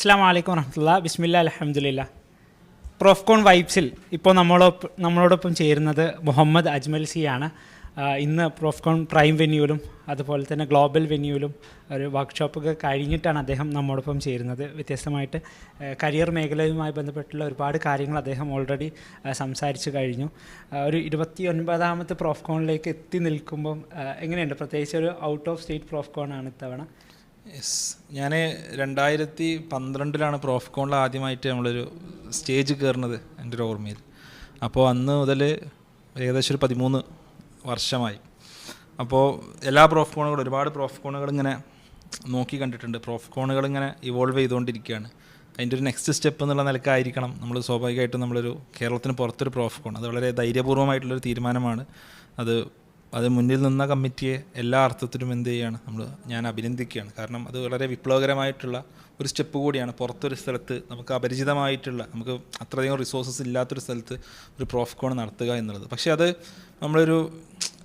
അസ്സാം വലൈക്കും വറഹമുല്ല ബിസ്മില്ല അലഹമുല്ല പ്രോഫ്കോൺ വൈബ്സിൽ ഇപ്പോൾ നമ്മളോടൊപ്പം നമ്മളോടൊപ്പം ചേരുന്നത് മുഹമ്മദ് അജ്മൽ സി ആണ്. ഇന്ന് പ്രോഫ്കോൺ പ്രൈം വെന്യൂലും അതുപോലെ തന്നെ ഗ്ലോബൽ വെന്യൂലും ഒരു വർക്ക്ഷോപ്പൊക്കെ കഴിഞ്ഞിട്ടാണ് അദ്ദേഹം നമ്മോടൊപ്പം ചേരുന്നത്. വ്യത്യസ്തമായിട്ട് കരിയർ മേഖലയുമായി ബന്ധപ്പെട്ടുള്ള ഒരുപാട് കാര്യങ്ങൾ അദ്ദേഹം ഓൾറെഡി സംസാരിച്ചു കഴിഞ്ഞു. ഒരു ഇരുപത്തി ഒൻപതാമത്തെ പ്രോഫ്കോണിലേക്ക് എത്തി നിൽക്കുമ്പം എങ്ങനെയുണ്ട്? പ്രത്യേകിച്ച് ഒരു ഔട്ട് ഓഫ് സ്റ്റേറ്റ് പ്രോഫ്കോൺ ആണ് ഇത്തവണ. യെസ് ഞാൻ രണ്ടായിരത്തി പന്ത്രണ്ടിലാണ് പ്രോഫ്കോണിൽ ആദ്യമായിട്ട് നമ്മളൊരു സ്റ്റേജ് കയറുന്നത് എന്റെ ഒരു ഓർമ്മയിൽ. അപ്പോൾ അന്ന് മുതൽ ഏകദേശം ഒരു പതിമൂന്ന് വർഷമായി. അപ്പോൾ എല്ലാ പ്രോഫ്കോണുകളും ഒരുപാട് പ്രോഫ്കോണുകൾ ഇങ്ങനെ നോക്കി കണ്ടിട്ടുണ്ട്. പ്രോഫ്കോണുകൾ ഇങ്ങനെ ഇവോൾവ് ചെയ്തുകൊണ്ടിരിക്കുകയാണ്. അതിന്റെ ഒരു നെക്സ്റ്റ് സ്റ്റെപ്പ് എന്നുള്ള നിലക്കായിരിക്കണം നമ്മൾ സ്വാഭാവികമായിട്ടും നമ്മളൊരു കേരളത്തിന് പുറത്തൊരു പ്രോഫ്കോൺ അത് വളരെ ധൈര്യപൂർവമായിട്ടുള്ളൊരു തീരുമാനമാണ്. അത് അത് മുന്നിൽ നിന്ന കമ്മിറ്റിയെ എല്ലാ അർത്ഥത്തിലും എന്ത് ചെയ്യുകയാണ് നമ്മൾ ഞാൻ അഭിനന്ദിക്കുകയാണ്. കാരണം അത് വളരെ വിപ്ലവകരമായിട്ടുള്ള ഒരു സ്റ്റെപ്പ് കൂടിയാണ്. പുറത്തൊരു സ്ഥലത്ത് നമുക്ക് അപരിചിതമായിട്ടുള്ള നമുക്ക് അത്രയധികം റിസോഴ്സസ് ഇല്ലാത്തൊരു സ്ഥലത്ത് ഒരു പ്രോഫ്കോൺ നടത്തുക എന്നുള്ളത്. പക്ഷേ അത് നമ്മളൊരു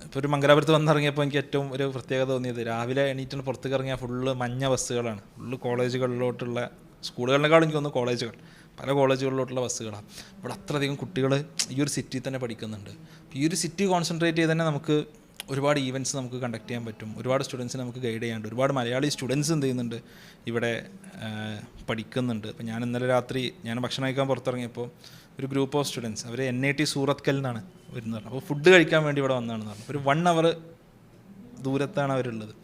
ഇപ്പോൾ ഒരു മംഗലാപുരത്ത് വന്നിറങ്ങിയപ്പോൾ എനിക്ക് ഏറ്റവും ഒരു പ്രത്യേകത തോന്നിയത് രാവിലെ എണീറ്റിന് പുറത്തേക്ക് ഇറങ്ങിയാൽ ഫുള്ള് മഞ്ഞ ബസ്സുകളാണ്. ഫുള്ള് കോളേജുകളിലോട്ടുള്ള സ്കൂളുകളിനേക്കാളും എനിക്ക് തോന്നുന്നു കോളേജുകൾ പല കോളേജുകളിലോട്ടുള്ള ബസ്സുകളാണ് ഇവിടെ അത്രയധികം കുട്ടികൾ ഈ ഒരു സിറ്റിയിൽ തന്നെ പഠിക്കുന്നുണ്ട്. ഈ ഒരു സിറ്റി കോൺസെൻട്രേറ്റ് ചെയ്ത് തന്നെ നമുക്ക് ഒരുപാട് ഈവന്റ്സ് നമുക്ക് കണ്ടക്ട് ചെയ്യാൻ പറ്റും. ഒരുപാട് സ്റ്റുഡൻസിനെ നമുക്ക് ഗൈഡ് ചെയ്യാനുണ്ട്. ഒരുപാട് മലയാളി സ്റ്റുഡൻസ് എന്ത് ചെയ്യുന്നുണ്ട്? ഇവിടെ പഠിക്കുന്നുണ്ട്. അപ്പോൾ ഞാൻ ഇന്നലെ രാത്രി ഞാൻ ഭക്ഷണം കഴിക്കാൻ പുറത്തിറങ്ങിയപ്പോൾ ഒരു ഗ്രൂപ്പ് ഓഫ് സ്റ്റുഡൻസ് അവർ എൻ ഐ ടി സൂറത്കൽ എന്നാണ് വരുന്നത് അപ്പോൾ ഫുഡ് കഴിക്കാൻ വേണ്ടി ഇവിടെ വന്നതാണെന്ന് പറഞ്ഞു. ഒരു വൺ അവർ ദൂരത്താണ് അവരുള്ളത്.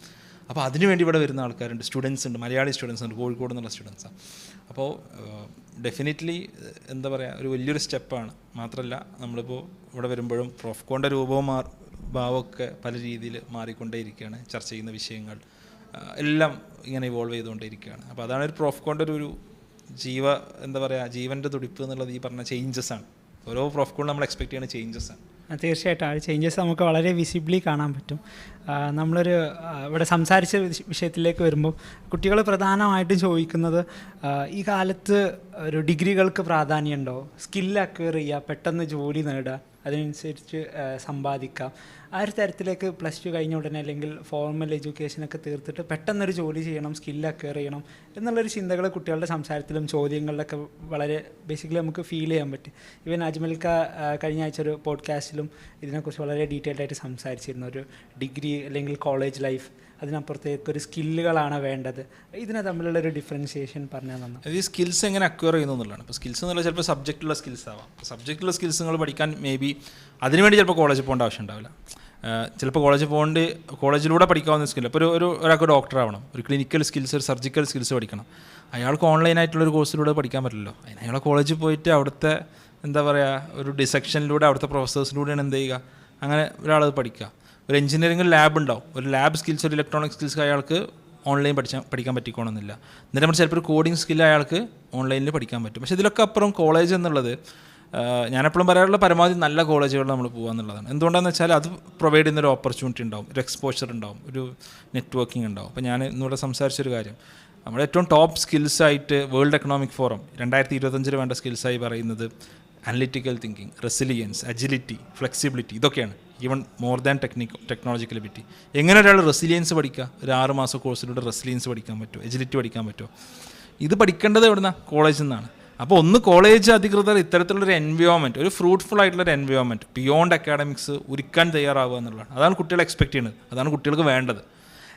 അപ്പോൾ അതിനുവേണ്ടി ഇവിടെ വരുന്ന ആൾക്കാരുണ്ട്. സ്റ്റുഡൻസ് ഉണ്ട്. മലയാളി സ്റ്റുഡൻസ് ഉണ്ട്. കോഴിക്കോട് നിന്നുള്ള സ്റ്റുഡൻസാണ് അപ്പോൾ ഡെഫിനറ്റ്ലി എന്താ പറയുക ഒരു വലിയൊരു സ്റ്റെപ്പാണ് മാത്രമല്ല നമ്മളിപ്പോൾ ഇവിടെ വരുമ്പോഴും പ്രോഫ്കോണിന്റെ രൂപവും മാ ഭാവമൊക്കെ പല രീതിയിൽ മാറിക്കൊണ്ടേയിരിക്കുകയാണ്. ചർച്ച ചെയ്യുന്ന വിഷയങ്ങൾ എല്ലാം ഇങ്ങനെ ഇവോൾവ് ചെയ്തുകൊണ്ടേയിരിക്കുകയാണ്. അപ്പോൾ അതാണ് ഒരു പ്രോഫ്കോണിന്റെ ഒരു ജീവ എന്താ പറയുക ജീവന്റെ തുടിപ്പ് എന്നുള്ളത് ഈ പറഞ്ഞ ചേഞ്ചസ് ആണ്. ഓരോ പ്രോഫ്കോണിൽ നമ്മൾ എക്സ്പെക്ട് ചെയ്യുന്ന ചേഞ്ചസ് ആണ്. തീർച്ചയായിട്ടും. ആ ചേഞ്ചസ് നമുക്ക് വളരെ വിസിബിളി കാണാൻ പറ്റും. നമ്മളൊരു ഇവിടെ സംസാരിച്ച വിഷയത്തിലേക്ക് വരുമ്പോൾ കുട്ടികൾ പ്രധാനമായിട്ടും ചോദിക്കുന്നത് ഈ കാലത്ത് ഒരു ഡിഗ്രികൾക്ക് പ്രാധാന്യമുണ്ടോ? സ്കില്ല് അക്വയർ ചെയ്യുക പെട്ടെന്ന് ജോലി നേടുക അതിനനുസരിച്ച് സമ്പാദിക്കാം. ആ ഒരു തരത്തിലേക്ക് പ്ലസ് ടു കഴിഞ്ഞ ഉടനെ അല്ലെങ്കിൽ ഫോർമൽ എഡ്യൂക്കേഷനൊക്കെ തീർത്തിട്ട് പെട്ടെന്നൊരു ജോലി ചെയ്യണം സ്കില്ല് അക്വയർ ചെയ്യണം എന്നുള്ളൊരു ചിന്തകൾ കുട്ടികളുടെ സംസാരത്തിലും ചോദ്യങ്ങളിലൊക്കെ വളരെ ബേസിക്കലി നമുക്ക് ഫീൽ ചെയ്യാൻ പറ്റും. ഇവൻ അജ്മൽക്ക കഴിഞ്ഞ ആഴ്ച ഒരു പോഡ്കാസ്റ്റിലും ഇതിനെക്കുറിച്ച് വളരെ ഡീറ്റെയിൽഡ് ആയിട്ട് സംസാരിച്ചിരുന്നു. ഒരു ഡിഗ്രി അല്ലെങ്കിൽ കോളേജ് ലൈഫ് അതിനപ്പുറത്തേക്ക് ഒരു സ്കില്ലുകളാണ് വേണ്ടത്. ഇതിനെ തമ്മിലുള്ള ഒരു ഡിഫറൻഷിയേഷൻ പറഞ്ഞാൽ നന്നു. അത് ഈ സ്കിൽസ് എങ്ങനെ അക്വയർ ചെയ്യുന്നു എന്നുള്ളതാണ്. ഇപ്പോൾ സ്കിൽസ് എന്നുള്ള ചിലപ്പോൾ സബ്ജക്റ്റുള്ള സ്കിൽസ് ആവാം. സബ്ജക്റ്റുള്ള സ്കിൽസ് നിങ്ങൾ പഠിക്കാൻ മേ ബി അതിനുവേണ്ടി ചിലപ്പോൾ കോളേജിൽ പോകേണ്ട ആവശ്യം ഉണ്ടാവില്ല. ചിലപ്പോൾ കോളേജിൽ പോകേണ്ട കോളേജിലൂടെ പഠിക്കാവുന്ന സ്കിൽ ഇപ്പോൾ ഒരു ഒരു ഒരാൾക്ക് ഡോക്ടർ ആവണം ഒരു ക്ലിനിക്കൽ സ്കിൽസ് ഒരു സർജിക്കൽ സ്കിൽസ് പഠിക്കണം. അയാൾക്ക് ഓൺലൈനായിട്ടുള്ളൊരു കോഴ്സിലൂടെ പഠിക്കാൻ പറ്റില്ലല്ലോ. അതിന് അയാൾ കോളേജിൽ പോയിട്ട് അവിടുത്തെ എന്താ പറയുക ഒരു ഡിസെക്ഷനിലൂടെ അവിടുത്തെ പ്രൊഫസേഴ്സിലൂടെയാണ് എന്ത് ചെയ്യുക? അങ്ങനെ ഒരാൾ അത് പഠിക്കുക. ഒരു എഞ്ചിനീയറിംഗ് ലാബ് ഉണ്ടാവും. ഒരു ലാബ് സ്കിൽസ് ഒരു ഇലക്ട്രോണിക് സ്കിൽസ് അയാൾക്ക് ഓൺലൈൻ പഠിച്ചാൽ പഠിക്കാൻ പറ്റിക്കണമെന്നില്ല. എന്നിട്ട് നമ്മൾ ചിലപ്പോൾ ഒരു കോഡിംഗ് സ്കിൽ അയാൾക്ക് ഓൺലൈനിൽ പഠിക്കാൻ പറ്റും. പക്ഷേ ഇതിലൊക്കെ അപ്പുറം കോളേജ് എന്നുള്ളത് ഞാനെപ്പോഴും പറയാറുള്ള പരമാവധി നല്ല കോളേജുകളിൽ നമ്മൾ എന്നുള്ളതാണ്. എന്തുകൊണ്ടാണെന്ന് വെച്ചാൽ അത് പ്രൊവൈഡ് ചെയ്യുന്ന ഒരു ഓപ്പർച്യൂണിറ്റി ഉണ്ടാവും ഒരു എക്സ്പോഷർ ഉണ്ടാവും ഒരു നെറ്റ്വർക്കിംഗ് ഉണ്ടാവും. അപ്പോൾ ഞാൻ ഇന്നിവിടെ സംസാരിച്ചൊരു കാര്യം. നമ്മുടെ ഏറ്റവും ടോപ്പ് സ്കിൽസ് ആയിട്ട് വേൾഡ് എക്കണോമിക് ഫോറം രണ്ടായിരത്തി ഇരുപത്തഞ്ചിൽ വേണ്ട സ്കിൽസായി പറയുന്നത് analytical thinking resilience agility flexibility ഇതൊക്കെയാണ്. Even more than technique technological ability എങ്ങനെ ഒരാൾ റെസിലിയൻസ് പഠിക്കുക? ഒരു ആറ് മാസം കോഴ്സിലൂടെ റെസിലിയൻസ് പഠിക്കാൻ പറ്റുമോ? എജിലിറ്റി പഠിക്കാൻ പറ്റുമോ? ഇത് പഠിക്കേണ്ടത് എവിടുന്ന? കോളേജിൽ നിന്നാണ്. അപ്പോൾ ഒന്ന് കോളേജ് അധികൃതർ ഇത്തരത്തിലുള്ളൊരു എൻവയോൺമെന്റ് ഒരു ഫ്രൂട്ട്ഫുൾ ആയിട്ടുള്ളൊരു എൻവയോൺമെന്റ് ബിയോണ്ട് അക്കാഡമിക്സ് ഒരുക്കാൻ തയ്യാറാവുക എന്നുള്ളതാണ്. അതാണ് കുട്ടികൾ എക്സ്പെക്ട് ചെയ്യുന്നത്. അതാണ് കുട്ടികൾക്ക് വേണ്ടത്.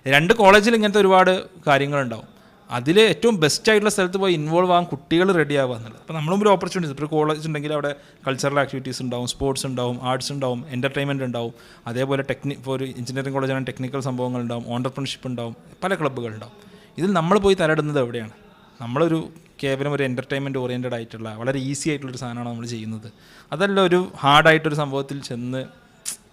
രണ്ട് കോളേജിൽ ഇങ്ങനത്തെ ഒരുപാട് കാര്യങ്ങളുണ്ടാവും. അതിൽ ഏറ്റവും ബെസ്റ്റ് ആയിട്ടുള്ള സ്ഥലത്ത് പോയി ഇൻവോൾവ് ആകാൻ കുട്ടികൾ റെഡി ആവുക എന്നുള്ളത്. അപ്പോൾ നമ്മളും ഒരു ഓപ്പർച്യൂണിറ്റീസ് ഇപ്പോൾ കോളേജ് ഉണ്ടെങ്കിൽ അവിടെ കൾച്ചറൽ ആക്ടിവിറ്റീസ് ഉണ്ടാവും സ്പോർട്സ് ഉണ്ടാവും ആർട്സ് ഉണ്ടാവും എന്റർടൈൻമെന്റ് ഉണ്ടാവും. അതേപോലെ ടെക്നി ഇപ്പോൾ ഒരു എഞ്ചിനീയറിംഗ് കോളേജാണ് ടെക്നിക്കൽ സംഭവങ്ങൾ ഉണ്ടാവും ഓണ്ടർപ്രണർഷിപ്പ് ഉണ്ടാവും പല ക്ലബ്ബുകൾ ഉണ്ടാവും. ഇതിൽ നമ്മൾ പോയി തലയിടുന്നത് എവിടെയാണ്? നമ്മളൊരു കേവലം ഒരു എന്റർടൈൻമെന്റ് ഓറിയന്റഡ് ആയിട്ടുള്ള വളരെ ഈസി ആയിട്ടുള്ളൊരു സാധനമാണ് നമ്മൾ ചെയ്യുന്നത്. അതല്ല ഒരു ഹാർഡായിട്ടൊരു സംഭവത്തിൽ ചെന്ന്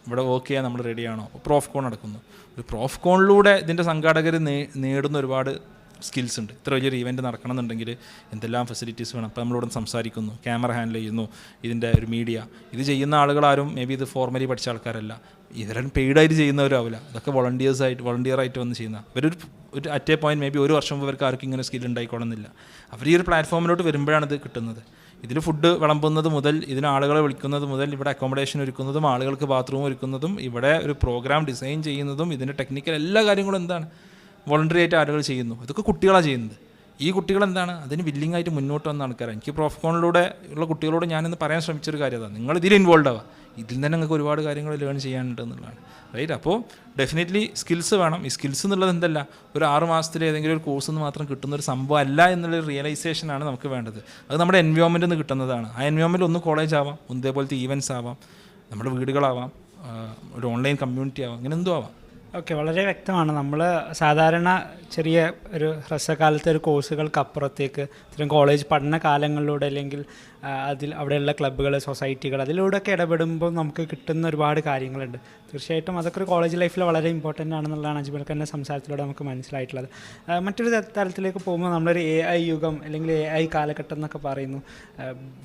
ഇവിടെ വർക്ക് ചെയ്യാൻ നമ്മൾ റെഡിയാണോ പ്രോഫ് കോൺ നടക്കുന്നു. ഒരു പ്രോഫ് കോണിലൂടെ ഇതിന്റെ സംഘാടകർ നേടുന്ന ഒരുപാട് സ്കിൽസ് ഉണ്ട്. ഇത്ര വലിയൊരു ഇവന്റ് നടക്കണമെന്നുണ്ടെങ്കിൽ എന്തെല്ലാം ഫെസിലിറ്റീസ് വേണം? അപ്പോൾ നമ്മളോട് സംസാരിക്കുന്നു. ക്യാമറ ഹാൻഡിൽ ചെയ്യുന്നു. ഇതിന്റെ ഒരു മീഡിയ ഇത് ചെയ്യുന്ന ആളുകളാരും മേ ബി ഇത് ഫോർമലി പഠിച്ച ആൾക്കാരല്ല. ഇവരും പെയ്ഡായിട്ട് ചെയ്യുന്നവരാവില്ല. ഇതൊക്കെ വോളണ്ടിയേഴ്സായിട്ട് ആയിട്ട് വന്ന് ചെയ്യുന്ന. ഇവരൊരു ഒരു at a point may be ഒരു വർഷം ഇവർക്ക് ആർക്കും ഇങ്ങനെ സ്കിൽ ഉണ്ടായിക്കോണമെന്നില്ല അവർ ഈ ഒരു പ്ലാറ്റ്ഫോമിലോട്ട് വരുമ്പോഴാണ് ഇത് കിട്ടുന്നത്. ഇതിൽ ഫുഡ് വിളമ്പുന്നത് മുതൽ ഇതിന് ആളുകളെ വിളിക്കുന്നത് മുതൽ ഇവിടെ അക്കോമഡേഷൻ ഒരുക്കുന്നതും ആളുകൾക്ക് ബാത്റൂം ഒരുക്കുന്നതും ഇവിടെ ഒരു പ്രോഗ്രാം ഡിസൈൻ ചെയ്യുന്നതും ഇതിന്റെ ടെക്നിക്കൽ എല്ലാ കാര്യങ്ങളും എന്താണ്? വോളണ്ടറി ആയിട്ട് ആളുകൾ ചെയ്യുന്നു. ഇതൊക്കെ കുട്ടികളാണ് ചെയ്യുന്നത്. ഈ കുട്ടികൾ എന്താണ് അതിന് വില്ലിംഗ് ആയിട്ട് മുന്നോട്ട് വന്ന ആൾക്കാരാണ്. എനിക്ക് പ്രോഫ്കോണിലൂടെ ഉള്ള കുട്ടികളോട് ഞാനിന്ന് പറയാൻ ശ്രമിച്ചൊരു കാര്യം അതാണ്. നിങ്ങൾ ഇതിൽ ഇൻവോൾവ് ആവുക ഇതിൽ തന്നെ നിങ്ങൾക്ക് ഒരുപാട് കാര്യങ്ങൾ ലേൺ ചെയ്യാനുണ്ട് എന്നുള്ളതാണ്. റൈറ്റ് അപ്പോൾ ഡെഫിനറ്റ്ലി സ്കിൽസ് വേണം. ഈ സ്കിൽസ് എന്നുള്ളത് എന്തല്ല? ഒരു ആറ് മാസത്തിൽ ഏതെങ്കിലും ഒരു കോഴ്സ് നിന്ന് മാത്രം കിട്ടുന്ന ഒരു സംഭവം അല്ല എന്നുള്ളൊരു റിയലൈസേഷനാണ് നമുക്ക് വേണ്ടത്. അത് നമ്മുടെ എൻവയോൺമെന്റിൽ നിന്ന് കിട്ടുന്നതാണ്. ആ എൻവയോൺമെന്റ് ഒന്ന് കോളേജ് ആവാം ഒന്നേപോലത്തെ ഈവന്റ്സ് ആവാം നമ്മുടെ വീടുകളാവാം ഒരു ഓൺലൈൻ കമ്മ്യൂണിറ്റി ആവാം അങ്ങനെ എന്തോ ആവാം. ഓക്കെ വളരെ വ്യക്തമാണ്. നമ്മൾ സാധാരണ ചെറിയ ഒരു ഹ്രസ്വകാലത്തെ ഒരു കോഴ്സുകൾക്ക് അപ്പുറത്തേക്ക് ഇത്തരം കോളേജ് പഠന കാലങ്ങളിലൂടെ അല്ലെങ്കിൽ അതിൽ അവിടെയുള്ള ക്ലബ്ബുകൾ സൊസൈറ്റികൾ അതിലൂടെയൊക്കെ ഇടപെടുമ്പോൾ നമുക്ക് കിട്ടുന്ന ഒരുപാട് കാര്യങ്ങളുണ്ട്. തീർച്ചയായിട്ടും അതൊക്കെ ഒരു കോളേജ് ലൈഫിൽ വളരെ ഇമ്പോർട്ടന്റ് ആണെന്നുള്ളതാണ് അജ്മൽ ഖാന്റെ സംസാരത്തിലൂടെ നമുക്ക് മനസ്സിലായിട്ടുള്ളത്. മറ്റൊരു തലത്തിലേക്ക് പോകുമ്പോൾ നമ്മളൊരു എ ഐ യുഗം അല്ലെങ്കിൽ എ ഐ കാലഘട്ടം എന്നൊക്കെ പറയുന്നു.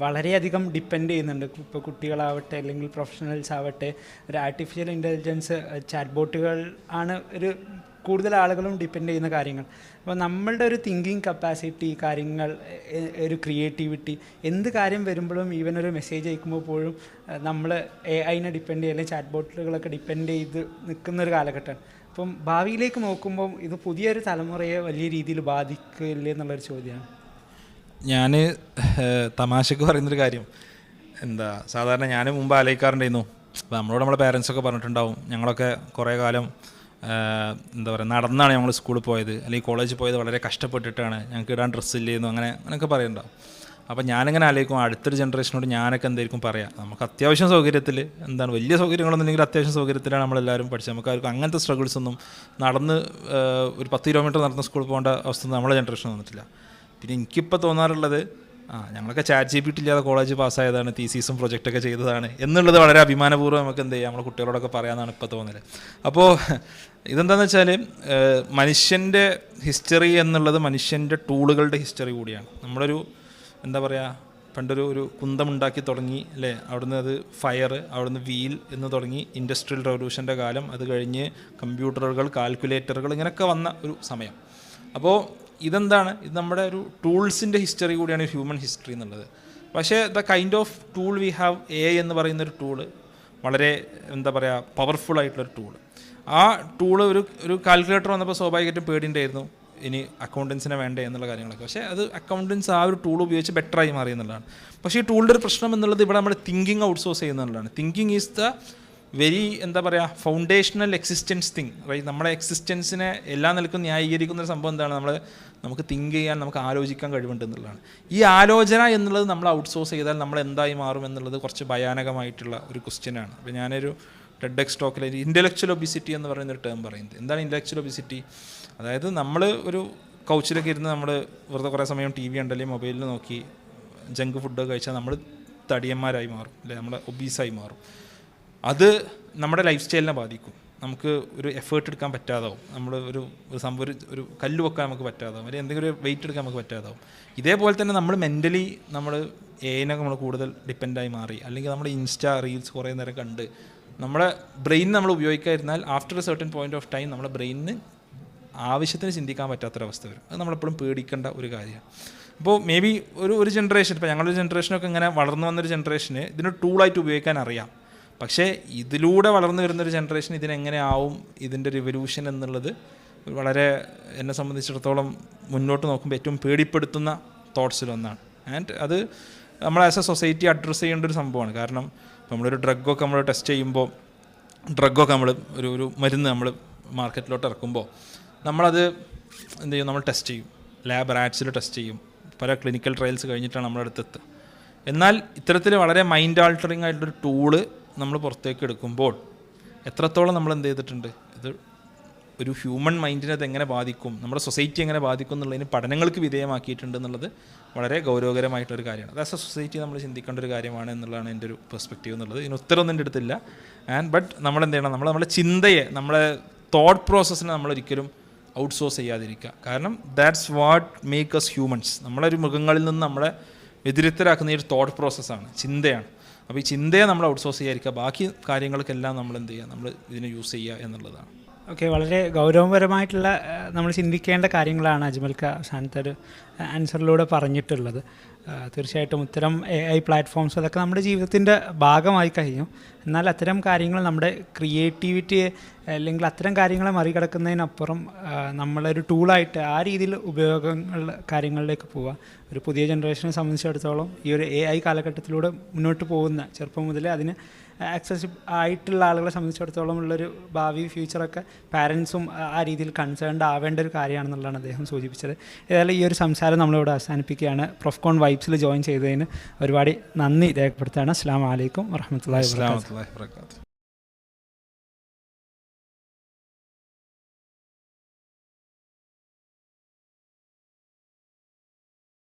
വളരെയധികം ഡിപ്പെൻഡ് ചെയ്യുന്നുണ്ട്. ഇപ്പോൾ കുട്ടികളാവട്ടെ അല്ലെങ്കിൽ പ്രൊഫഷണൽസ് ആവട്ടെ ഒരു ആർട്ടിഫിഷ്യൽ ഇന്റലിജൻസ് ചാറ്റ് ബോട്ടുകൾ ആണ് ഒരു കൂടുതൽ ആളുകളും ഡിപ്പെൻഡ് ചെയ്യുന്ന കാര്യങ്ങൾ. അപ്പോൾ നമ്മളുടെ ഒരു തിങ്കിങ് കപ്പാസിറ്റി കാര്യങ്ങൾ ഒരു ക്രിയേറ്റിവിറ്റി എന്ത് കാര്യം വരുമ്പോഴും ഈവൻ ഒരു മെസ്സേജ് അയക്കുമ്പോൾ പോലും നമ്മൾ എ ഐനെ ഡിപ്പെൻഡ് ചെയ്യുക അല്ലെങ്കിൽ ചാറ്റ് ബോട്ടുകളൊക്കെ ഡിപ്പെൻഡ് ചെയ്ത് നിൽക്കുന്ന ഒരു കാലഘട്ടമാണ്. അപ്പം ഭാവിയിലേക്ക് നോക്കുമ്പോൾ ഇത് പുതിയൊരു തലമുറയെ വലിയ രീതിയിൽ ബാധിക്കില്ലേ എന്നുള്ളൊരു ചോദ്യമാണ്. ഞാൻ തമാശക്ക് പറയുന്നൊരു കാര്യം. എന്താ സാധാരണ ഞാൻ മുമ്പ് ആലോചിക്കാറുണ്ടായിരുന്നു. അപ്പോൾ നമ്മളോട് നമ്മുടെ പേരൻസൊക്കെ പറഞ്ഞിട്ടുണ്ടാവും. ഞങ്ങളൊക്കെ കുറേ കാലം എന്താ പറയുക നടന്നാണ് ഞങ്ങൾ സ്കൂളിൽ പോയത്. അല്ലെങ്കിൽ കോളേജിൽ പോയത് വളരെ കഷ്ടപ്പെട്ടിട്ടാണ്. ഞങ്ങൾക്ക് ഇടാൻ ഡ്രസ്സ് ഇല്ലേന്നു അങ്ങനെ അങ്ങനെയൊക്കെ പറയുന്നുണ്ടാവും അപ്പോൾ ഞാനിങ്ങനെ ആലോചിക്കും അടുത്തൊരു ജനറേഷനോട് ഞാനൊക്കെ എന്തായിരിക്കും പറയാം. നമുക്ക് അത്യാവശ്യം സൗകര്യത്തിൽ എന്താണ് വലിയ സൗകര്യങ്ങളൊന്നും ഇല്ലെങ്കിൽ അത്യാവശ്യം സൗകര്യത്തിലാണ് നമ്മളെല്ലാവരും പഠിച്ചത്. നമുക്ക് ആർക്കും അങ്ങനത്തെ സ്ട്രഗിൾസ് ഒന്നും നടന്ന് ഒരു പത്ത് കിലോമീറ്റർ നടന്ന സ്കൂളിൽ പോകേണ്ട അവസ്ഥ നമ്മളെ ജനറേഷൻ വന്നിട്ടില്ല. പിന്നെ എനിക്കിപ്പോൾ തോന്നാറുള്ളത് ആ ഞങ്ങളൊക്കെ ചാറ്റ് ജി പി ടി ഇല്ലാതെ കോളേജ് പാസ്സായതാണ് തീസീസും പ്രൊജക്റ്റൊക്കെ ചെയ്തതാണ് എന്നുള്ളത് വളരെ അഭിമാനപൂർവം നമുക്ക് എന്ത് ചെയ്യാം നമ്മുടെ കുട്ടികളോടൊക്കെ പറയാമെന്നാണ് ഇപ്പോൾ തോന്നൽ. അപ്പോൾ ഇതെന്താണെന്ന് വെച്ചാൽ മനുഷ്യന്റെ ഹിസ്റ്ററി എന്നുള്ളത് മനുഷ്യന്റെ ടൂളുകളുടെ ഹിസ്റ്ററി കൂടിയാണ്. നമ്മളൊരു എന്താ പറയുക പണ്ടൊരു ഒരു കുന്തമുണ്ടാക്കി തുടങ്ങി അല്ലേ? അവിടുന്ന് അത് ഫയർ അവിടുന്ന് വീൽ എന്ന് തുടങ്ങി ഇൻഡസ്ട്രിയൽ റവല്യൂഷന്റെ കാലം അത് കഴിഞ്ഞ് കമ്പ്യൂട്ടറുകൾ കാൽക്കുലേറ്ററുകൾ ഇങ്ങനെയൊക്കെ വന്ന ഒരു സമയം. അപ്പോൾ ഇതെന്താണ്? ഇത് നമ്മുടെ ഒരു ടൂൾസിന്റെ ഹിസ്റ്ററി കൂടിയാണ് ഹ്യൂമൻ ഹിസ്റ്ററി എന്നുള്ളത്. പക്ഷേ the kind of tool we have a എന്ന് പറയുന്ന ഒരു ടൂൾ വളരെ എന്താ പറയുക പവർഫുൾ ആയിട്ടുള്ളൊരു ടൂൾ. ആ ടൂൾ ഒരു ഒരു കാൽക്കുലേറ്റർ വന്നപ്പോൾ സ്വാഭാവികമായിട്ടും പേടിയുണ്ടായിരുന്നു. ഇനി അക്കൗണ്ടൻസിനെ വേണ്ടേ എന്നുള്ള കാര്യങ്ങളൊക്കെ. പക്ഷേ അത് അക്കൗണ്ടൻസ് ആ ഒരു ടൂൾ ഉപയോഗിച്ച് ബെറ്ററായി മാറി എന്നുള്ളതാണ്. പക്ഷേ ഈ ടൂളിന്റെ ഒരു പ്രശ്നം എന്നുള്ളത് ഇവിടെ നമ്മൾ തിങ്കിങ് ഔട്ട്സോഴ്സ് ചെയ്യുന്നുള്ളതാണ് തിങ്കിങ് ഈസ് ദ വെരി എന്താ പറയുക ഫൗണ്ടേഷണൽ എക്സിസ്റ്റൻസ് തിങ് റൈറ്റ് നമ്മുടെ എക്സിസ്റ്റൻസിനെ എല്ലാ നിലക്കും ന്യായീകരിക്കുന്ന ഒരു സംഭവം എന്താണ്? നമ്മൾ നമുക്ക് തിങ്ക് ചെയ്യാൻ നമുക്ക് ആലോചിക്കാൻ കഴിവുണ്ട് എന്നുള്ളതാണ് ഈ ആലോചന എന്നുള്ളത് നമ്മൾ ഔട്ട്സോഴ്സ് ചെയ്താൽ നമ്മൾ എന്തായി മാറും എന്നുള്ളത് കുറച്ച് ഭയാനകമായിട്ടുള്ള ഒരു ക്വസ്റ്റ്യനാണ് അപ്പോൾ ഞാനൊരു ടെഡ് എക്സ് ടോക്കിൽ ഇന്റലക്ച്വൽ ഒബിസിറ്റി എന്ന് പറയുന്ന ഒരു ടേം പറയുന്നത്. എന്താണ് ഇന്റലക്ച്വൽ ഒബിസിറ്റി അതായത് നമ്മൾ ഒരു കൗച്ചിലൊക്കെ ഇരുന്ന് നമ്മൾ വെറുതെ കുറേ സമയം ടി വി ഉണ്ടല്ലേ മൊബൈലിൽ നോക്കി ജങ്ക് ഫുഡ് കഴിച്ചാൽ നമ്മൾ തടിയന്മാരായി മാറും അല്ലെ? നമ്മൾ ഒബീസായി മാറും. അത് നമ്മുടെ ലൈഫ് സ്റ്റൈലിനെ ബാധിക്കും. നമുക്ക് ഒരു എഫേർട്ട് എടുക്കാൻ പറ്റാതാവും. നമ്മൾ ഒരു ഒരു സംഭവം ഒരു ഒരു കല്ല് വെക്കാൻ നമുക്ക് പറ്റാതാവും. അല്ലെങ്കിൽ എന്തെങ്കിലും ഒരു വെയിറ്റ് എടുക്കാൻ നമുക്ക് പറ്റാതാവും. ഇതേപോലെ തന്നെ നമ്മൾ മെന്റലി നമ്മൾ ഏനൊക്കെ നമ്മൾ കൂടുതൽ ഡിപ്പെൻഡായി മാറി. അല്ലെങ്കിൽ നമ്മുടെ ഇൻസ്റ്റാ റീൽസ് കുറേ നേരം കണ്ട്. നമ്മുടെ ബ്രെയിൻ നമ്മൾ ഉപയോഗിക്കാതിരുന്നാൽ after a certain point of time നമ്മുടെ ബ്രെയിനിന് ആവശ്യത്തിന് ചിന്തിക്കാൻ പറ്റാത്തൊരവസ്ഥ വരും. അത് നമ്മളെപ്പോഴും പേടിക്കേണ്ട ഒരു കാര്യമാണ്. അപ്പോൾ മേ ബി ഒരു ഒരു ജനറേഷൻ ഇപ്പോൾ ഞങ്ങളൊരു ജനറേഷനൊക്കെ ഇങ്ങനെ വളർന്നു വന്നൊരു ജനറേഷന് ഇതിന് ടൂളായിട്ട് ഉപയോഗിക്കാൻ അറിയാം. പക്ഷേ ഇതിലൂടെ വളർന്നു വരുന്നൊരു ജനറേഷൻ ഇതിനെങ്ങനെ ആവും ഇതിന്റെ റിവല്യൂഷൻ എന്നുള്ളത് വളരെ എന്നെ സംബന്ധിച്ചിടത്തോളം മുന്നോട്ട് നോക്കുമ്പോൾ ഏറ്റവും പേടിപ്പെടുത്തുന്ന തോട്ട്സിലൊന്നാണ് ആൻഡ് അത് നമ്മൾ ആസ് എ സൊസൈറ്റി അഡ്രസ്സ് ചെയ്യേണ്ട ഒരു സംഭവമാണ്. കാരണം നമ്മളൊരു ഡ്രഗൊക്കെ നമ്മൾ ടെസ്റ്റ് ചെയ്യുമ്പോൾ ഡ്രഗൊക്കെ നമ്മൾ ഒരു ഒരു മരുന്ന് നമ്മൾ മാർക്കറ്റിലോട്ട് ഇറക്കുമ്പോൾ നമ്മളത് എന്ത് ചെയ്യും? നമ്മൾ ടെസ്റ്റ് ചെയ്യും. ലാബ് റാറ്റ്സിൽ ടെസ്റ്റ് ചെയ്യും. പല ക്ലിനിക്കൽ ട്രയൽസ് കഴിഞ്ഞിട്ടാണ് നമ്മളടുത്തെത്തുക. എന്നാൽ ഇത്തരത്തിൽ വളരെ മൈൻഡ് ആൾട്ടറിങ് ആയിട്ടൊരു ടൂൾ നമ്മൾ പുറത്തേക്ക് എടുക്കുമ്പോൾ എത്രത്തോളം നമ്മൾ എന്ത് ചെയ്തിട്ടുണ്ട്? ഇത് ഒരു ഹ്യൂമൺ മൈൻഡിനെ അത് എങ്ങനെ ബാധിക്കും? നമ്മുടെ സൊസൈറ്റി എങ്ങനെ ബാധിക്കും എന്നുള്ളതിന് പഠനങ്ങൾക്ക് വിധേയമാക്കിയിട്ടുണ്ട് എന്നുള്ളത് വളരെ ഗൗരവകരമായിട്ടൊരു കാര്യമാണ്. അത് ആസ് എ സൊസൈറ്റി നമ്മൾ ചിന്തിക്കേണ്ട ഒരു കാര്യമാണ് എന്നുള്ളതാണ് എന്റെ ഒരു പെർസ്പെക്റ്റീവ് എന്നുള്ളത്. ഇതിന് ഉത്തരമൊന്നും എന്റെ അടുത്തില്ല. ആൻഡ് ബട്ട് നമ്മൾ എന്ത് ചെയ്യണം? നമ്മൾ നമ്മുടെ ചിന്തയെ നമ്മളെ തോട്ട് പ്രോസസ്സിനെ നമ്മളൊരിക്കലും ഔട്ട്സോഴ്സ് ചെയ്യാതിരിക്കുക. കാരണം that's what make us humans നമ്മളൊരു മൃഗങ്ങളിൽ നിന്ന് നമ്മളെ വ്യതിരിക്തരാക്കുന്ന ഈ ഒരു തോട്ട് പ്രോസസ്സാണ് ചിന്തയാണ്. അപ്പോൾ ഈ ചിന്തയെ നമ്മൾ ഔട്ട്സോഴ്സ് ചെയ്യാതിരിക്കുക. ബാക്കി കാര്യങ്ങൾക്കെല്ലാം നമ്മൾ എന്ത് ചെയ്യുക? നമ്മൾ ഇതിനെ യൂസ് ചെയ്യുക എന്നുള്ളതാണ്. ഓക്കെ വളരെ ഗൗരവപരമായിട്ടുള്ള നമ്മൾ ചിന്തിക്കേണ്ട കാര്യങ്ങളാണ് അജ്മൽക്ക അവസാനത്തെ ഒരു ആൻസറിലൂടെ പറഞ്ഞിട്ടുള്ളത്. തീർച്ചയായിട്ടും ഇത്തരം എ ഐ പ്ലാറ്റ്ഫോംസ് അതൊക്കെ നമ്മുടെ ജീവിതത്തിന്റെ ഭാഗമായി കഴിഞ്ഞു. എന്നാൽ അത്തരം കാര്യങ്ങൾ നമ്മുടെ ക്രിയേറ്റിവിറ്റിയെ അല്ലെങ്കിൽ അത്തരം കാര്യങ്ങളെ മറികടക്കുന്നതിനപ്പുറം നമ്മളൊരു ടൂളായിട്ട് ആ രീതിയിൽ ഉപയോഗങ്ങൾ കാര്യങ്ങളിലേക്ക് പോവുക ഒരു പുതിയ ജനറേഷനെ സംബന്ധിച്ചിടത്തോളം ഈ ഒരു എ ഐ കാലഘട്ടത്തിലൂടെ മുന്നോട്ട് പോകുന്ന ചെറുപ്പം മുതലേ അതിന് ആക്സസ് ആയിട്ടുള്ള ആളുകളെ സംബന്ധിച്ചിടത്തോളം ഉള്ളൊരു ഭാവി ഫ്യൂച്ചറൊക്കെ പാരൻസും ആ രീതിയിൽ കൺസേൺഡ് ആവേണ്ട ഒരു കാര്യമാണെന്നുള്ളതാണ് അദ്ദേഹം സൂചിപ്പിച്ചത്. ഏതായാലും ഈ ഒരു സംസാരം നമ്മളിവിടെ അവസാനിപ്പിക്കുകയാണ്. പ്രൊഫ്കോൺ വൈബ്സിൽ ജോയിൻ ചെയ്തതിന് ഒരുപാട് നന്ദി രേഖപ്പെടുത്തുകയാണ്. അസ്സാം വലൈക്കും വാബർക്കാത്തു